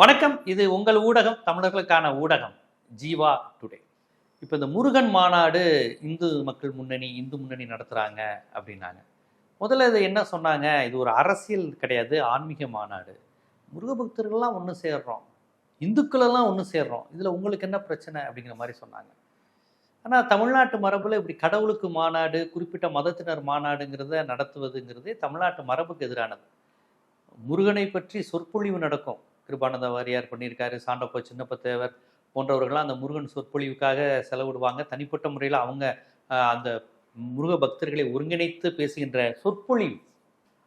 வணக்கம். இது உங்கள் ஊடகம் தமிழர்களுக்கான ஊடகம் ஜீவா டுடே. இப்போ இந்த முருகன் மாநாடு இந்து மக்கள் முன்னணி இந்து முன்னணி நடத்துகிறாங்க அப்படின்னாங்க. முதல்ல இது என்ன சொன்னாங்க? இது ஒரு அரசியல் கிடையாது ஆன்மீக மாநாடு. முருக பக்தர்கள்லாம் ஒன்று சேர்றோம். இந்துக்களெல்லாம் ஒன்று சேர்றோம். இதில் உங்களுக்கு என்ன பிரச்சனை அப்படிங்கிற மாதிரி சொன்னாங்க. ஆனால் தமிழ்நாட்டு மரபில் இப்படி கடவுளுக்கு மாநாடு குறிப்பிட்ட மதத்தினர் மாநாடுங்கிறத நடத்துவதுங்கிறதே தமிழ்நாட்டு மரபுக்கு எதிரானது. முருகனை பற்றி சொற்பொழிவு நடக்கும். கிருபானந்த வாரியார் பண்ணியிருக்காரு சாண்டப்போ சின்னப்ப தேவர் போன்றவர்கள்லாம் அந்த முருகன் சொற்பொழிவுக்காக செலவிடுவாங்க. தனிப்பட்ட முறையில் அவங்க அந்த முருக பக்தர்களை ஒருங்கிணைத்து பேசுகின்ற சொற்பொழிவு.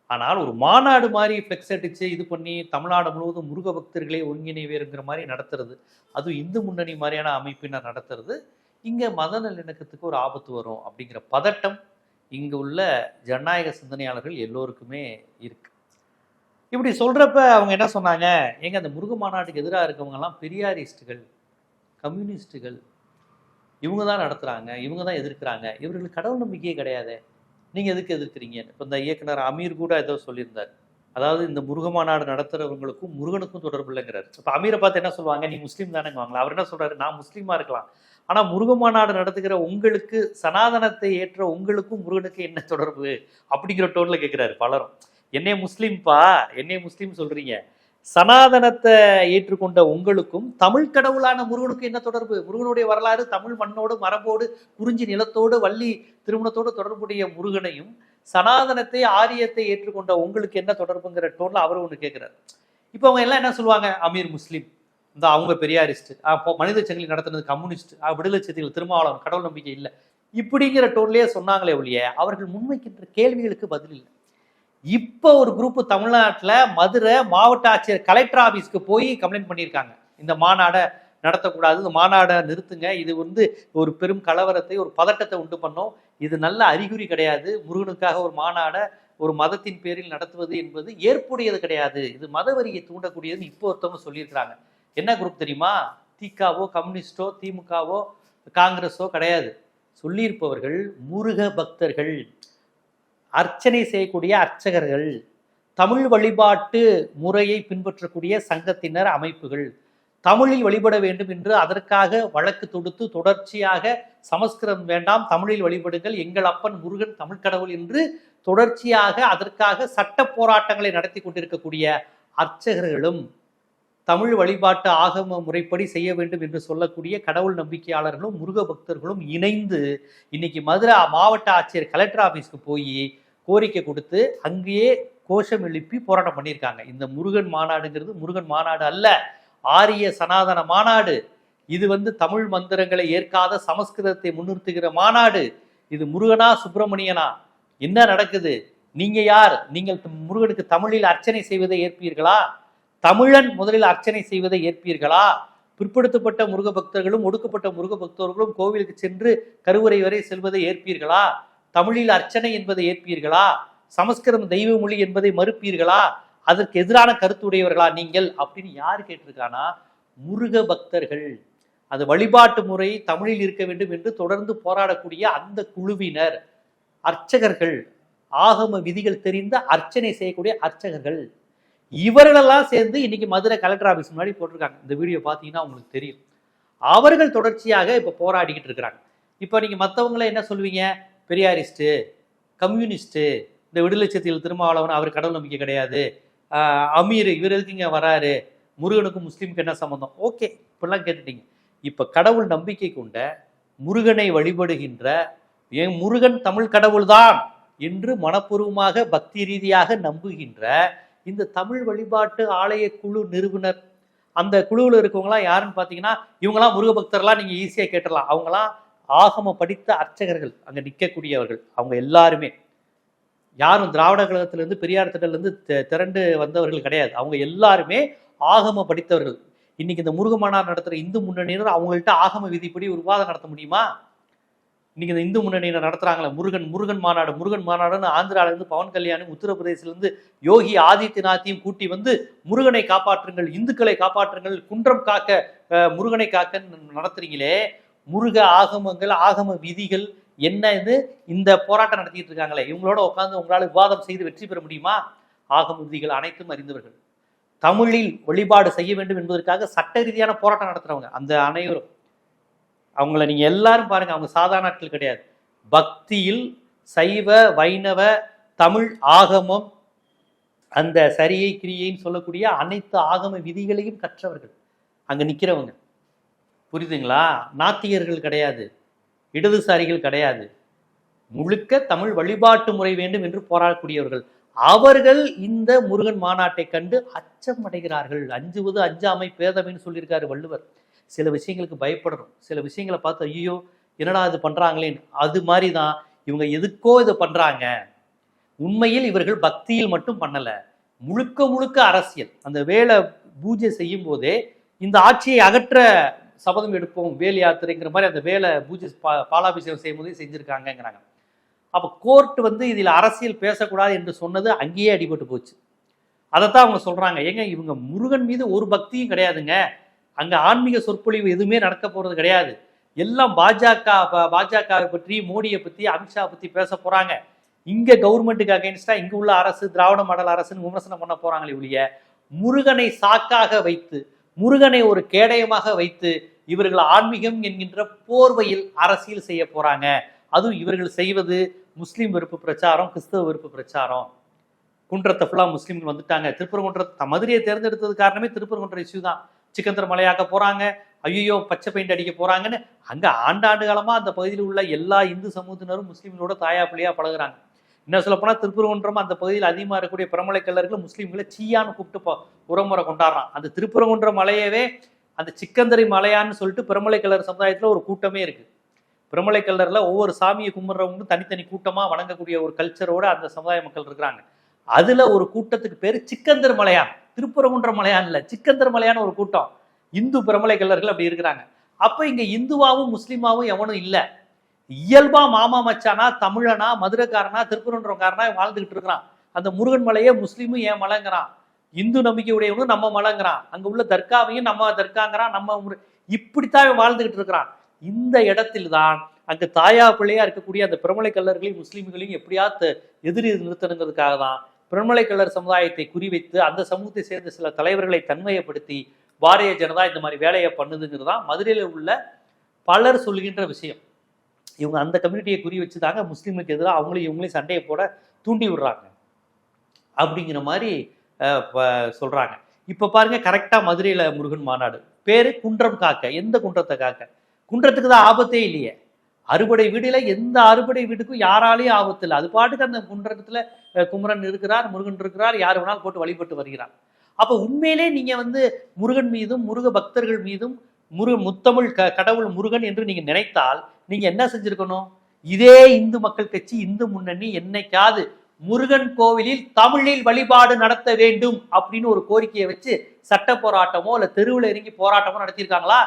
ஆனால் ஒரு மாநாடு மாதிரி ஃப்ளெக்ஸ் அடித்து இது பண்ணி தமிழ்நாடு முழுவதும் முருக பக்தர்களை ஒருங்கிணைவேருங்கிற மாதிரி நடத்துறது அதுவும் இந்து முன்னணி மாதிரியான அமைப்பினர் நடத்துறது இங்கே மத நல்லிணக்கத்துக்கு ஒரு ஆபத்து வரும் அப்படிங்கிற பதட்டம் இங்கே உள்ள ஜனநாயக சிந்தனையாளர்கள் எல்லோருக்குமே இருக்கு. இப்படி சொல்கிறப்ப அவங்க என்ன சொன்னாங்க? எங்க அந்த முருக மாநாட்டுக்கு எதிராக இருக்கவங்கெல்லாம் பெரியாரிஸ்ட்டுகள் கம்யூனிஸ்ட்டுகள் இவங்க தான் நடத்துகிறாங்க இவங்க தான் எதிர்க்கிறாங்க. இவர்களுக்கு கடவுள் நம்பிக்கையே கிடையாது. நீங்கள் எதுக்கு எதிர்க்கிறீங்க? இப்போ இந்த இயக்குனர் அமீர் கூட ஏதோ சொல்லியிருந்தார். அதாவது இந்த முருக மாநாடு நடத்துகிறவங்களுக்கும் முருகனுக்கும் தொடர்பு இல்லைங்கிறார். இப்போ அமீரை பார்த்து என்ன சொல்லுவாங்க? நீ முஸ்லீம் வாங்கலாம் அவர் என்ன சொல்கிறாரு நான் முஸ்லீமாக இருக்கலாம். ஆனால் முருக மாநாடு நடத்துகிற உங்களுக்கு சனாதனத்தை ஏற்ற உங்களுக்கும் முருகனுக்கு என்ன தொடர்பு? அப்படிங்கிற டோனில் கேட்குறாரு பலரும். என்னைய முஸ்லீம்ப்பா என்னைய முஸ்லீம் சொல்றீங்க. சனாதனத்தை ஏற்றுக்கொண்ட உங்களுக்கும் தமிழ் கடவுளான முருகனுக்கும் என்ன தொடர்பு? முருகனுடைய வரலாறு தமிழ் மண்ணோடு மரபோடு குறிஞ்சி நிலத்தோடு வள்ளி திருமணத்தோடு தொடர்புடைய முருகனையும் சனாதனத்தை ஆரியத்தை ஏற்றுக்கொண்ட உங்களுக்கு என்ன தொடர்புங்கிற டோன்ல அவர் ஒன்று கேட்கிறார் இப்போ அவங்க எல்லாம் என்ன சொல்லுவாங்க? அமீர் முஸ்லீம். இந்த அவங்க பெரியாரிஸ்ட். அப்போ மனித சங்கிலி நடத்துனது கம்யூனிஸ்ட். விடுதலை சிறுத்தைகள் திருமாவளவன் கடவுள் நம்பிக்கை இல்லை. இப்படிங்கிற டோன்லயே சொன்னாங்களே ஒழிய அவர்கள் முன்வைக்கின்ற கேள்விகளுக்கு பதில் இல்லை. இப்போ ஒரு குரூப் தமிழ்நாட்டில் மதுரை மாவட்ட ஆட்சியர் கலெக்டர் ஆஃபீஸ்க்கு போய் கம்ப்ளைண்ட் பண்ணியிருக்காங்க. இந்த மாநாடை நடத்தக்கூடாது இந்த மாநாடை நிறுத்துங்க. இது வந்து ஒரு பெரும் கலவரத்தை ஒரு பதட்டத்தை உண்டு பண்ணும். இது நல்ல அறிகுறி கிடையாது. முருகனுக்காக ஒரு மாநாடை ஒரு மதத்தின் பேரில் நடத்துவது என்பது ஏற்புடையது கிடையாது. இது மதவரியை தூண்டக்கூடியதுன்னு இப்போ ஒருத்தவங்க சொல்லியிருக்கிறாங்க. என்ன குரூப் தெரியுமா? திகாவோ கம்யூனிஸ்டோ திமுகவோ காங்கிரஸோ கிடையாது. சொல்லியிருப்பவர்கள் முருக பக்தர்கள். அர்ச்சனை செய்யக்கூடிய அர்ச்சகர்கள் தமிழ் வழிபாட்டு முறையை பின்பற்றக்கூடிய சங்கத்தினர் அமைப்புகள். தமிழில் வழிபட வேண்டும் என்று அதற்காக வழக்கு தொடுத்து தொடர்ச்சியாக சமஸ்கிருதம் வேண்டாம் தமிழில் வழிபடுங்கள் எங்கள் அப்பன் முருகன் தமிழ் கடவுள் என்று தொடர்ச்சியாக அதற்காக சட்ட போராட்டங்களை நடத்தி கொண்டிருக்கக்கூடிய அர்ச்சகர்களும் தமிழ் வழிபாட்டு ஆகம முறைப்படி செய்ய வேண்டும் என்று சொல்லக்கூடிய கடவுள் நம்பிக்கையாளர்களும் முருக பக்தர்களும் இணைந்து இன்னைக்கு மதுரை மாவட்ட ஆட்சியர் கலெக்டர் ஆஃபீஸ்க்கு போய் கோரிக்கை கொடுத்து அங்கேயே கோஷம் எழுப்பி போராட்டம் பண்ணியிருக்காங்க. இந்த முருகன் மாநாடுங்கிறது முருகன் மாநாடு அல்ல ஆரிய சனாதன மாநாடு. இது வந்து தமிழ் மந்திரங்களை ஏற்காத சமஸ்கிருதத்தை முன்னிறுத்துகிற மாநாடு. இது முருகனா சுப்பிரமணியனா? என்ன நடக்குது? நீங்க யார்? நீங்கள் முருகனுக்கு தமிழில் அர்ச்சனை செய்வதை ஏற்பீர்களா? தமிழன் முதலில் அர்ச்சனை செய்வதை ஏற்பீர்களா? பிற்படுத்தப்பட்ட முருக பக்தர்களும் ஒடுக்கப்பட்ட முருக பக்தர்களும் கோவிலுக்கு சென்று கருவறை வரை செல்வதை ஏற்பீர்களா? தமிழில் அர்ச்சனை என்பதை ஏற்பீர்களா? சமஸ்கிருதம் தெய்வ மொழி என்பதை மறுப்பீர்களா? அதற்கு எதிரான கருத்துடையவர்களா நீங்கள்? அப்படின்னு யார் கேட்டிருக்கானா முருக பக்தர்கள். அது வழிபாட்டு முறை தமிழில் இருக்க வேண்டும் என்று தொடர்ந்து போராடக்கூடிய அந்த குழுவினர். அர்ச்சகர்கள். ஆகம விதிகள் தெரிந்த அர்ச்சனை செய்யக்கூடிய அர்ச்சகர்கள். இவர்களெல்லாம் சேர்ந்து இன்னைக்கு மதுரை கலெக்டர் ஆஃபீஸ் முன்னாடி போட்டிருக்காங்க. இந்த வீடியோ பார்த்தீங்கன்னா உங்களுக்கு தெரியும். அவர்கள் தொடர்ச்சியாக இப்போ போராடிக்கிட்டு இருக்கிறாங்க. இப்போ நீங்கள் மற்றவங்கள என்ன சொல்லுவீங்க பெரியாரிஸ்ட்டு கம்யூனிஸ்ட்டு இந்த விடுதலை சத்தியில் திருமாவளவன் அவர் கடவுள் நம்பிக்கை கிடையாது. அமீர் இவர் எதுக்கு இங்கே வராரு? முருகனுக்கும் முஸ்லீமுக்கு என்ன சம்மந்தம் ஓகே இப்படிலாம் கேட்டுட்டீங்க. இப்போ கடவுள் நம்பிக்கை கொண்ட முருகனை வழிபடுகின்ற என் முருகன் தமிழ் கடவுள்தான்? என்று மனப்பூர்வமாக பக்தி ரீதியாக நம்புகின்ற இந்த தமிழ் வழிபாட்டு ஆலய குழு நிறுவனர். அந்த குழுவில் இருக்கவங்களாம் யாருன்னு பார்த்தீங்கன்னா இவங்களாம் முருக பக்தர்லாம் நீங்கள் ஈஸியாக கேட்டுடலாம் அவங்களாம் ஆகம படித்த அர்ச்சகர்கள் அங்கே நிற்கக்கூடியவர்கள் அவங்க எல்லாருமே. யாரும் திராவிட கழகத்திலேருந்து பெரியார் திட்டத்திலேருந்து திரண்டு வந்தவர்கள் கிடையாது. அவங்க எல்லாருமே ஆகம படித்தவர்கள். இன்னைக்கு இந்த முருக மாநாடு நடத்துகிற இந்து முன்னணியினர் அவங்கள்ட்ட ஆகம விதிப்படி ஒரு விவாதம் நடத்த முடியுமா? இன்னைக்கு இந்த இந்து முன்னணியினர் நடத்துகிறாங்களே முருகன் முருகன் மாநாடு முருகன் மாநாடுன்னு ஆந்திராவிலேருந்து பவன் கல்யாணம் உத்தரப்பிரதேசிலேருந்து யோகி ஆதித்யநாத்தையும் கூட்டி வந்து முருகனை காப்பாற்றுங்கள் இந்துக்களை காப்பாற்றுங்கள் குன்றம் காக்க முருகனை காக்க நடத்துறீங்களே முருக ஆகமங்கள் ஆகம விதிகள் என்ன இது இந்த போராட்டம் நடத்திட்டு இருக்காங்களே. இவங்களோட உட்காந்து உங்களால் விவாதம் செய்து வெற்றி பெற முடியுமா? ஆகம விதிகள் அனைத்தும் அறிந்தவர்கள். தமிழில் வழிபாடு செய்ய வேண்டும் என்பதற்காக சட்ட ரீதியான போராட்டம் நடத்துறவங்க. அந்த அனைவரும். அவங்கள நீங்க எல்லாரும் பாருங்க. அவங்க சாதாரண ஆட்கள் கிடையாது. பக்தியில் சைவ வைணவ தமிழ் ஆகமம் அந்த சரியை கிரியைன்னு சொல்லக்கூடிய அனைத்து ஆகம விதிகளையும் கற்றவர்கள். அங்க நிக்கிறவங்க. புரியுதுங்களா? நாத்திகர்கள் கிடையாது. இடதுசாரிகள் கிடையாது. முழுக்க தமிழ் வழிபாட்டு முறை வேண்டும் என்று போராடக்கூடியவர்கள். அவர்கள் இந்த முருகன் மாநாட்டை கண்டு அச்சம் அடைகிறார்கள் அஞ்சுவது அஞ்சாமை பேதமைன்னு சொல்லியிருக்காரு வள்ளுவர். சில விஷயங்களுக்கு பயப்படணும். சில விஷயங்களை பார்த்து ஐயோ என்னடா இது பண்ணுறாங்களேன்னு அது மாதிரி தான் இவங்க எதுக்கோ இதை பண்ணுறாங்க உண்மையில் இவர்கள் பக்தியில் மட்டும் பண்ணலை. முழுக்க முழுக்க அரசியல். அந்த வேலை பூஜை செய்யும் போதே இந்த ஆட்சியை அகற்ற சபதம் எடுப்போம் வேல் யாத்திரைங்கிற மாதிரி அந்த வேலை பூஜை பா- பாலாபிஷேகம் செய்யும்போதே செஞ்சுருக்காங்கங்கிறாங்க. அப்போ கோர்ட் வந்து இதில் அரசியல் பேசக்கூடாது என்று சொன்னது அங்கேயே அடிபட்டு போச்சு. அதைத்தான் அவங்க சொல்கிறாங்க ஏங்க இவங்க முருகன் மீது ஒரு பக்தியும் கிடையாதுங்க. அங்கே ஆன்மீக சொற்பொழிவு எதுவுமே நடக்க போகிறது கிடையாது. எல்லாம் பாஜக பாஜகவை பற்றி மோடியை பற்றி அமித்ஷா பற்றி பேச போகிறாங்க இங்கே கவர்மெண்ட்டுக்கு அகைன்ஸ்டாக இங்கே உள்ள அரசு திராவிட மாடல் அரசுன்னு விமர்சனம் பண்ண போகிறாங்களே ஒழிய முருகனை சாக்காக வைத்து முருகனை ஒரு கேடயமாக வைத்து இவர்கள் ஆன்மீகம் என்கின்ற போர்வையில் அரசியல் செய்ய போறாங்க. அதுவும் இவர்கள் செய்வது முஸ்லீம் வெறுப்பு பிரச்சாரம் கிறிஸ்தவ வெறுப்பு பிரச்சாரம். குன்றத்தை ஃபுல்லாக முஸ்லீம்கள் வந்துட்டாங்க. திருப்பரங்குன்றத்தை மதுரையை தேர்ந்தெடுத்தது காரணமே திருப்பரங்குன்ற இஷ்யூ தான். சிக்கந்தர் மலையாக்க போறாங்க. ஐயோ பச்சை பெயிண்ட் அடிக்க போறாங்கன்னு அங்கே ஆண்டாண்டு காலமாக அந்த பகுதியில் உள்ள எல்லா இந்து சமூகத்தினரும் முஸ்லீம்களோட தாயா பிள்ளையா பழகுறாங்க. என்ன சொல்ல திருப்பூர் திருப்பரங்குன்றம் அந்த பகுதியில் அதிகமாக இருக்கக்கூடிய பிரமலை கல்லர்கள் முஸ்லீம்களை சீயான்னு கூப்பிட்டு போ- உறமுறை கொண்டாடுறான். அந்த திருப்பரங்குன்ற மலையவே அந்த சிக்கந்தரி மலையான்னு சொல்லிட்டு பிரமலை கல்லர் சமுதாயத்தில் ஒரு கூட்டமே இருக்கு. பிரமலை கல்லரில் ஒவ்வொரு சாமியை கும்பிட்றவங்களும் தனித்தனி கூட்டமாக வணங்கக்கூடிய ஒரு கல்ச்சரோட அந்த சமுதாய மக்கள் இருக்கிறாங்க. அதில் ஒரு கூட்டத்துக்கு பேர் சிக்கந்தர் மலையான். திருப்பரங்குன்ற மலையான் இல்லை சிக்கந்தர் மலையான ஒரு கூட்டம். இந்து பிரமலை கல்லர்கள் அப்படி இருக்கிறாங்க. அப்போ இங்கே இந்துவாவும் முஸ்லீமாவும் எவனும் இல்லை. இயல்பா மாமா மச்சானா தமிழனா மதுரைக்காரனா திருப்பரங்குன்றக்காரனா வாழ்ந்துகிட்டு இருக்கிறான். அந்த முருகன் மலையே முஸ்லீமும் ஏன் மலைங்கிறான்? இந்து நம்பிக்கை நம்ம மலங்கிறான். அங்க உள்ள தர்காவையும் நம்ம தர்காங்கிறான் நம்ம இப்படித்தான் வாழ்ந்துகிட்டு இருக்கிறான். இந்த இடத்தில் தான் அங்க தாயா பிள்ளையா இருக்கக்கூடிய அந்த பிரமலை கல்லர்களையும் முஸ்லீம்களையும் எப்படியாவது எதிரி நிறுத்தணுங்கிறதுக்காக தான் பிரமலை கல்லர் சமுதாயத்தை குறிவைத்து அந்த சமூகத்தை சேர்ந்த சில தலைவர்களை தன்மையப்படுத்தி பாரதிய ஜனதா இந்த மாதிரி வேலையை பண்ணுதுங்கிறது தான் மதுரையில் உள்ள பலர் சொல்கின்ற விஷயம். இவங்க அந்த கம்யூனிட்டியை குறி வச்சு தாங்க முஸ்லீமுக்கு எதிராக அவங்களையும் இவங்களையும் சண்டையை போட தூண்டி விடுறாங்க. அப்படிங்கிற மாதிரி சொல்கிறாங்க இப்போ சொல்றாங்க. இப்ப பாருங்க கரெக்டாக மதுரையில் முருகன் மாநாடு. பேர் குன்றம் காக்க. எந்த குன்றத்தை காக்க? குன்றத்துக்கு தான் ஆபத்தே இல்லையே. அறுபடை வீடுல எந்த அறுபடை வீட்டுக்கும் யாராலையும் ஆபத்து இல்லை. அது பாட்டுக்கு அந்த குன்றத்தில் குமரன் இருக்கிறார் முருகன் இருக்கிறார் யார் வேணாலும் போட்டு வழிபட்டு வருகிறார். அப்போ உண்மையிலே நீங்கள் வந்து முருகன் மீதும் முருக பக்தர்கள் மீதும் முரு முத்தமிழ் க கடவுள் முருகன் என்று நீங்கள் நினைத்தால் நீங்கள் என்ன செஞ்சுருக்கணும்? இதே இந்து மக்கள் கட்சி இந்து முன்னணி என்னைக்காவது முருகன் கோவிலில் தமிழில் வழிபாடு நடத்த வேண்டும் அப்படின்னு ஒரு கோரிக்கையை வச்சு சட்ட போராட்டமோ இல்ல தெருவில் இறங்கி போராட்டமோ நடத்தியிருக்காங்களா?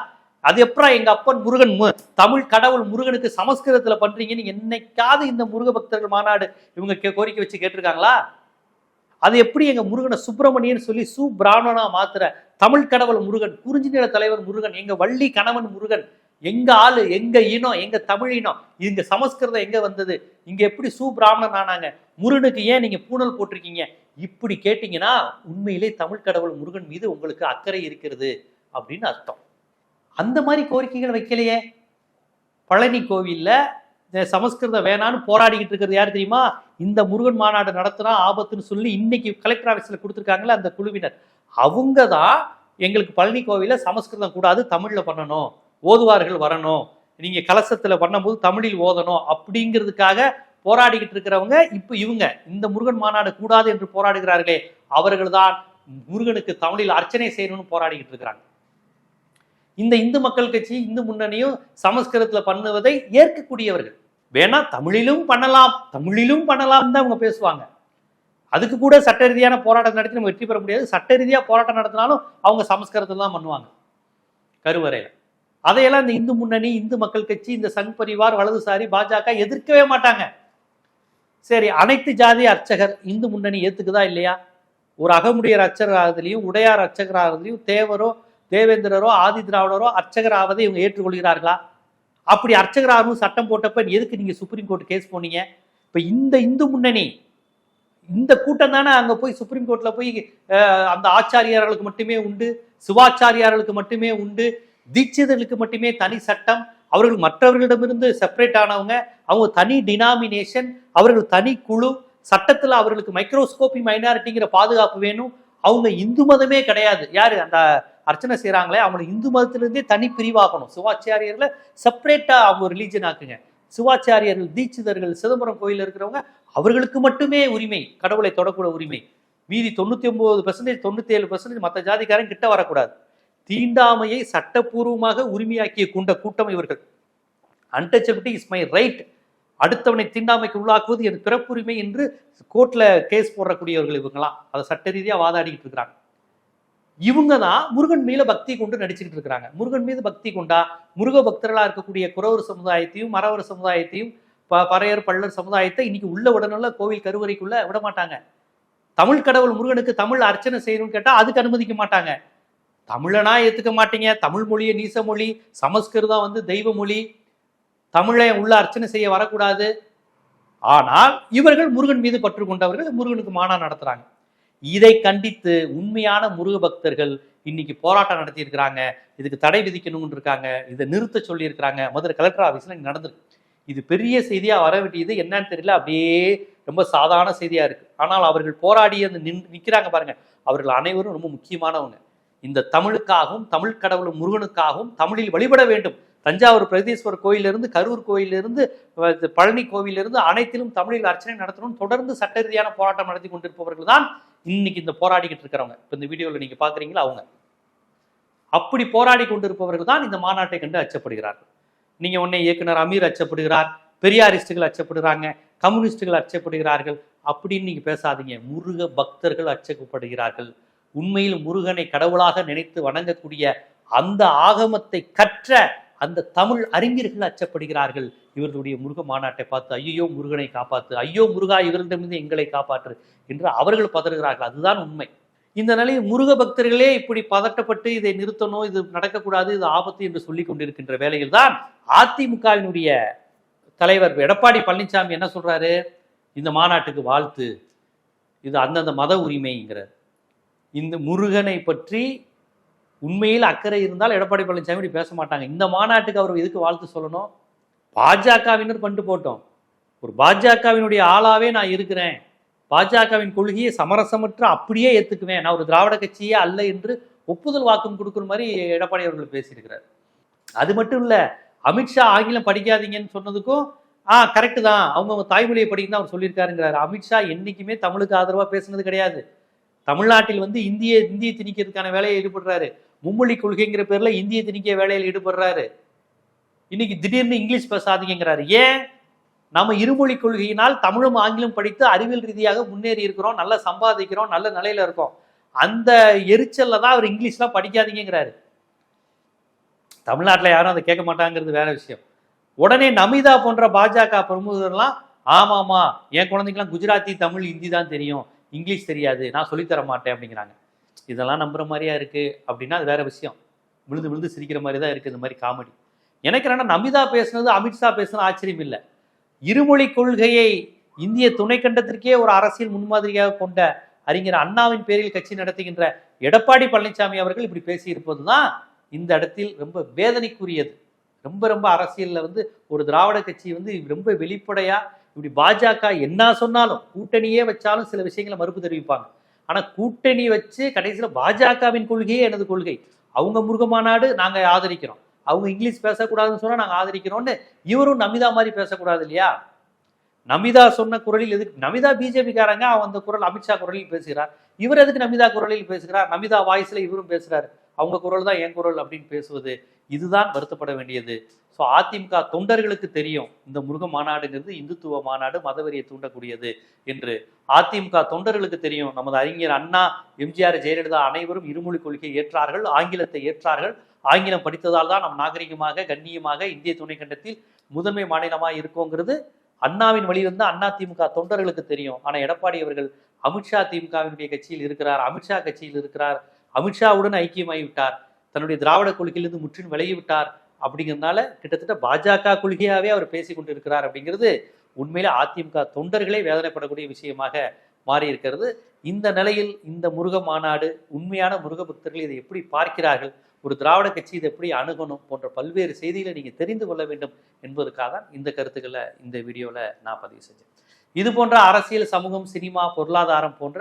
அது எப்பறம் எங்க அப்பன் முருகன் மு- தமிழ் கடவுள் முருகனுக்கு சமஸ்கிருதத்துல பண்றீங்கன்னு என்னைக்காவது இந்த முருக பக்தர்கள் மாநாடு இவங்க கே- கோரிக்கை வச்சு கேட்டிருக்காங்களா? அது எப்படி எங்க முருகனை சுப்பிரமணியன் சொல்லி சு பிராமணனா மாத்திர தமிழ் கடவுள் முருகன் குறிஞ்சி நில தலைவர் முருகன் எங்க வள்ளி கணவன் முருகன் எங்க ஆளு எங்க இனம் எங்க தமிழ் இனம் இங்க சமஸ்கிருதம் எங்க வந்தது? இங்க எப்படி சு பிராமணன் ஆனாங்க? முருகனுக்கு ஏன் நீங்க பூணல் போட்டிருக்கீங்க? இப்படி கேட்டீங்கன்னா உண்மையிலே தமிழ் கடவுள் முருகன் மீது உங்களுக்கு அக்கறை இருக்கிறது அப்படின்னு அர்த்தம். அந்த மாதிரி கோரிக்கைகள் வைக்கலையே. பழனி கோவிலில் சமஸ்கிருதம் வேணான்னு போராடிக்கிட்டு இருக்கிறது யார் தெரியுமா? இந்த முருகன் மாநாடு நடத்துனா ஆபத்துன்னு சொல்லி இன்னைக்கு கலெக்டர் ஆஃபீஸில் கொடுத்துருக்காங்களே அந்த குழுவினர். அவங்க தான் எங்களுக்கு பழனி கோவிலில் சமஸ்கிருதம் கூடாது தமிழில் பண்ணணும். ஓதுவார்கள் வரணும். நீங்கள் கலசத்தில் பண்ணும்போது தமிழில் ஓதணும் அப்படிங்கிறதுக்காக போராடிக்கிட்டு இருக்கிறவங்க இப்போ இவங்க. இந்த முருகன் மாநாடு கூடாது என்று போராடுகிறார்களே அவர்கள் தான் முருகனுக்கு தமிழில் அர்ச்சனை செய்யணும்னு போராடிக்கிட்டு இருக்கிறாங்க. இந்த இந்து மக்கள் கட்சி இந்து முன்னணியும் சமஸ்கிருதத்தில் பண்ணுவதை ஏற்கக்கூடியவர்கள். வேணா தமிழிலும் பண்ணலாம் தமிழிலும் பண்ணலாம் தான் அவங்க பேசுவாங்க. அதுக்கு கூட சட்ட ரீதியான போராட்டம் நடத்தி நம்ம வெற்றி பெற முடியாது. சட்ட ரீதியாக போராட்டம் நடத்தினாலும் அவங்க சமஸ்கிருதத்தில் தான் பண்ணுவாங்க. கருவறையில். அதையெல்லாம் இந்த இந்து முன்னணி இந்து மக்கள் கட்சி இந்த சங் பரிவார் வலதுசாரி பாஜக எதிர்க்கவே மாட்டாங்க. சரி அனைத்து ஜாதி அர்ச்சகர் இந்து முன்னணி ஏத்துக்குதா இல்லையா? ஒரு அகமுடையர் அர்ச்சகர் ஆகுதுலையும் உடையார் அர்ச்சகர் ஆகுதுலையும் தேவரோ தேவேந்திரரோ ஆதி திராவிடரோ அர்ச்சகர் ஆவதை இவங்க ஏற்றுக்கொள்கிறார்களா? அப்படி அர்ச்சகர் ஆகணும் சட்டம் போட்டப்ப எதுக்கு நீங்க சுப்ரீம் கோர்ட் கேஸ் போனீங்க? இப்ப இந்த இந்து முன்னணி இந்த கூட்டம் தானே அங்க போய் சுப்ரீம் கோர்ட்ல போய் அந்த ஆச்சாரியார்களுக்கு மட்டுமே உண்டு சிவாச்சாரியார்களுக்கு மட்டுமே உண்டு தீட்சிதர்களுக்கு மட்டுமே தனி சட்டம் அவர்கள் மற்றவர்களிடமிருந்து செப்பரேட் ஆனவங்க அவங்க தனி டினாமினேஷன் அவர்கள் தனி குழு சட்டத்தில் அவர்களுக்கு மைக்ரோஸ்கோபி மைனாரிட்டிங்கிற பாதுகாப்பு வேணும். அவங்க இந்து மதமே கிடையாது. யார்? அந்த அர்ச்சனை செய்கிறாங்களே அவங்களை இந்து மதத்திலிருந்தே தனி பிரிவாக்கணும். சிவாச்சாரியர்களை செப்பரேட்டாக அவங்க ரிலீஜன் ஆக்குங்க. சிவாச்சாரியர்கள் தீட்சிதர்கள் சிதம்பரம் கோயில் இருக்கிறவங்க அவர்களுக்கு மட்டுமே உரிமை கடவுளை தொடக்கூட உரிமை. மீதி தொண்ணூற்றி ஒம்பது பெர்சன்டேஜ் தொண்ணூற்றி ஏழு பெர்சன்டேஜ் மற்ற ஜாதிக்காரன் கிட்ட வரக்கூடாது. தீண்டாமையை சட்டப்பூர்வமாக உரிமையாக்கிய கொண்ட கூட்டம் இவர்கள். அன்டச்சபிலிட்டி இஸ் மை ரைட் அடுத்தவனை தீண்டாமைக்கு உள்ளாக்குவது என் பிறப்புரிமை என்று கோர்ட்ல கேஸ் போடக்கூடியவர்கள் இவங்களாம் அதை சட்ட ரீதியாக வாதாடிக்கிட்டு இருக்கிறாங்க. இவங்க தான் முருகன் மேல பக்தி கொண்டு நடிச்சுக்கிட்டு இருக்கிறாங்க. முருகன் மீது பக்தி கொண்டா முருக பக்தர்களா இருக்கக்கூடிய குறவர் சமுதாயத்தையும் மரவர் சமுதாயத்தையும் ப- பறையர் பள்ளர் சமுதாயத்தை இன்னைக்கு உள்ள விடணும்ல கோவில் கருவறைக்குள்ள விட மாட்டாங்க தமிழ் கடவுள் முருகனுக்கு தமிழ் அர்ச்சனை செய்யணும்னு கேட்டால் அதுக்கு அனுமதிக்க மாட்டாங்க. தமிழனா ஏத்துக்க மாட்டீங்க. தமிழ் மொழியை நீச மொழி சமஸ்கிருதம் வந்து தெய்வ மொழி. தமிழை உள்ள அர்ச்சனை செய்ய வரக்கூடாது. ஆனால் இவர்கள் முருகன் மீது பற்று கொண்டவர்கள் முருகனுக்கு மானா நடத்துறாங்க. இதை கண்டித்து உண்மையான முருக பக்தர்கள் இன்னைக்கு போராட்டம் நடத்தியிருக்கிறாங்க. இதுக்கு தடை விதிக்கணும்னு இருக்காங்க. இதை நிறுத்த சொல்லியிருக்கிறாங்க. மதுரை கலெக்டர் ஆஃபீஸில் நடந்திருக்கு. இது பெரிய செய்தியா வர வேண்டியது என்னன்னு தெரியல. அப்படியே ரொம்ப சாதாரண செய்தியா இருக்கு. ஆனால் அவர்கள் போராடி அந்த நின் நிற்கிறாங்க பாருங்க. அவர்கள் அனைவரும் ரொம்ப முக்கியமானவங்க. இந்த தமிழுக்காகவும் தமிழ் கடவுள் முருகனுக்காகவும் தமிழில் வழிபட வேண்டும். தஞ்சாவூர் பிரதீஸ்வரர் கோயிலிருந்து கரூர் கோயிலிருந்து பழனி கோவிலிருந்து அனைத்திலும் தமிழில் அர்ச்சனை நடத்தணும். தொடர்ந்து சட்ட ரீதியான போராட்டம் நடத்தி கொண்டிருப்பவர்கள் தான் இன்னைக்கு இந்த போராடிக்கிட்டு இருக்கிறவங்க. இப்போ இந்த வீடியோவில் நீங்கள் பார்க்குறீங்களா அவங்க. அப்படி போராடி கொண்டிருப்பவர்கள் தான் இந்த மாநாட்டை கண்டு அச்சப்படுகிறார்கள். நீங்கள் உடனே இயக்குனர் அமீர் அச்சப்படுகிறார் பெரியாரிஸ்டுகள் அச்சப்படுகிறாங்க கம்யூனிஸ்டுகள் அச்சப்படுகிறார்கள். அப்படின்னு நீங்கள் பேசாதீங்க. முருக பக்தர்கள் அச்சப்படுகிறார்கள். உண்மையில் முருகனை கடவுளாக நினைத்து வணங்கக்கூடிய அந்த ஆகமத்தை கற்ற அந்த தமிழ் அறிஞர்கள் அச்சப்படுகிறார்கள். இவர்களுடைய முருக மாநாட்டை பார்த்து ஐயோ முருகனை காப்பாத்து. ஐயோ முருகா இவர்களிடமிருந்து எங்களை காப்பாற்று என்று அவர்கள் பதறுகிறார்கள். அதுதான் உண்மை. இந்த நிலையில் முருக பக்தர்களே இப்படி பதட்டப்பட்டு இதை நிறுத்தணும் இது நடக்கக்கூடாது இது ஆபத்து என்று சொல்லிக் கொண்டிருக்கின்ற வேளையில் தான் அதிமுகவினுடைய தலைவர் எடப்பாடி பழனிசாமி என்ன சொல்றாரு? இந்த மாநாட்டுக்கு வாழ்த்து. இது அந்தந்த மத உரிமைங்கிறார். இந்த முருகனை பற்றி உண்மையில் அக்கறை இருந்தால் எடப்பாடி பழனிசாமி இப்படி பேச மாட்டாங்க. இந்த மாநாட்டுக்கு அவர் எதுக்கு வாழ்த்து சொல்லணும்? பாஜகவினர் பண்ணிட்டு போட்டோம். ஒரு பாஜகவினுடைய ஆளாவே நான் இருக்கிறேன். பாஜகவின் கொள்கையை சமரசமற்று அப்படியே ஏத்துக்குவேன். நான் ஒரு திராவிட கட்சியே அல்ல என்று ஒப்புதல் வாக்கம் கொடுக்குற மாதிரி எடப்பாடி அவர்கள் பேசியிருக்கிறார். அது மட்டும் இல்ல அமித்ஷா ஆங்கிலம் படிக்காதீங்கன்னு சொன்னதுக்கும் ஆ கரெக்டு தான். அவங்க தாய்மொழியை படிக்கணும் அவர் சொல்லியிருக்காருங்கிறாரு. அமித்ஷா என்னைக்குமே தமிழுக்கு ஆதரவா பேசுனது கிடையாது. தமிழ்நாட்டில் வந்து இந்திய இந்திய திணிக்கிறதுக்கான வேலையை ஈடுபடுறாரு. மும்மொழி கொள்கைங்கிற பேர்ல இந்திய திணிக்க வேலையில் ஈடுபடுறாரு. இன்னைக்கு திடீர்னு இங்கிலீஷ் பேசாதீங்கிறாரு ஏன்? நம்ம இருமொழி கொள்கையினால் தமிழும் ஆங்கிலம் படித்து அறிவியல் ரீதியாக முன்னேறி இருக்கிறோம் நல்லா சம்பாதிக்கிறோம் நல்ல நிலையில இருக்கோம். அந்த எரிச்சல்ல தான் அவர் இங்கிலீஷ்லாம் படிக்காதீங்கிறாரு தமிழ்நாட்டில் யாரும் அதை கேட்க மாட்டாங்கிறது வேற விஷயம். உடனே நமிதா போன்ற பாஜக பிரமுகர்லாம் ஆமாமா என் குழந்தைங்களாம் குஜராத்தி தமிழ் ஹிந்தி தான் தெரியும். இங்கிலீஷ் தெரியாது நான் சொல்லித்தர மாட்டேன் அப்படிங்கிறாங்க. இதெல்லாம் நம்புற மாதிரியா இருக்கு? அப்படின்னா அது வேற விஷயம். விழுந்து விழுந்து சிரிக்கிற மாதிரி தான் இருக்குது இந்த மாதிரி காமெடி எனக்கு என்னன்னா நமிதா பேசுனது அமித்ஷா பேசுனது ஆச்சரியம் இல்லை. இருமொழி கொள்கையை இந்திய துணைக்கண்டத்திற்கே ஒரு அரசியல் முன்மாதிரியாக கொண்ட அறிஞர் அண்ணாவின் பேரில் கட்சி நடத்துகின்ற எடப்பாடி பழனிசாமி அவர்கள் இப்படி பேசியிருப்பது தான் இந்த இடத்தில் ரொம்ப வேதனைக்குரியது. ரொம்ப ரொம்ப அரசியலில் வந்து ஒரு திராவிட கட்சி வந்து ரொம்ப வெளிப்படையாக இப்படி பாஜக என்ன சொன்னாலும் கூட்டணியே வச்சாலும் சில விஷயங்களை மறுப்பு தெரிவிப்பாங்க. ஆனால் கூட்டணி வச்சு கடைசியில் பாஜகவின் கொள்கையே எனது கொள்கை. அவங்க முருக மாநாடு நாங்கள் ஆதரிக்கிறோம். அவங்க இங்கிலீஷ் பேசக்கூடாதுன்னு சொன்னால் நாங்கள் ஆதரிக்கிறோம்னு இவரும் நமிதா மாதிரி பேசக்கூடாது இல்லையா? நமிதா சொன்ன குரலில் எதுக்கு? நமிதா பிஜேபிக்காரங்க அவன் அந்த குரல் அமித்ஷா குரலில் பேசுகிறார். இவர் எதுக்கு நமிதா குரலில் பேசுகிறார்? நமிதா வாய்ஸில் இவரும் பேசுகிறார் அவங்க குரல் தான் என் குரல் அப்படின்னு பேசுவது இதுதான் வருத்தப்பட வேண்டியது. ஸோ அதிமுக தொண்டர்களுக்கு தெரியும் இந்த முருக மாநாடுங்கிறது இந்துத்துவ மாநாடு மதவெறியை தூண்டக்கூடியது என்று. அதிமுக தொண்டர்களுக்கு தெரியும் நமது அறிஞர் அண்ணா எம்ஜிஆர் ஜெயலலிதா அனைவரும் இருமொழி கொள்கையை ஏற்றார்கள் ஆங்கிலத்தை ஏற்றார்கள். ஆங்கிலம் படித்ததால் தான் நம் நாகரிகமாக கண்ணியமாக இந்திய துணைக்கண்டத்தில் முதன்மை மாநிலமாக இருக்கோங்கிறது. அண்ணாவின் வழி வந்து அண்ணா திமுக தொண்டர்களுக்கு தெரியும். ஆனால் எடப்பாடி அவர்கள் அமித்ஷா திமுகவினுடைய கட்சியில் இருக்கிறார் அமித்ஷா கட்சியில் இருக்கிறார். அமித்ஷாவுடன் ஐக்கியமாகிவிட்டார். தன்னுடைய திராவிட கொள்கையிலிருந்து முற்றிலும் விலகிவிட்டார். அப்படிங்கிறதுனால கிட்டத்தட்ட பாஜக கொள்கையாவே அவர் பேசி கொண்டிருக்கிறார் அப்படிங்கிறது உண்மையில அதிமுக தொண்டர்களே வேதனைப்படக்கூடிய விஷயமாக மாறி இருக்கிறது இந்த நிலையில் இந்த முருக மாநாடு உண்மையான முருக பக்தர்கள் இதை எப்படி பார்க்கிறார்கள்? ஒரு திராவிட கட்சி இதை எப்படி அணுகணும்? போன்ற பல்வேறு செய்திகளை நீங்கள் தெரிந்து கொள்ள வேண்டும் என்பதற்காக தான் இந்த கருத்துக்களை இந்த வீடியோவில் நான் பதிவு செஞ்சேன். இது போன்ற அரசியல் சமூகம் சினிமா பொருளாதாரம் போன்ற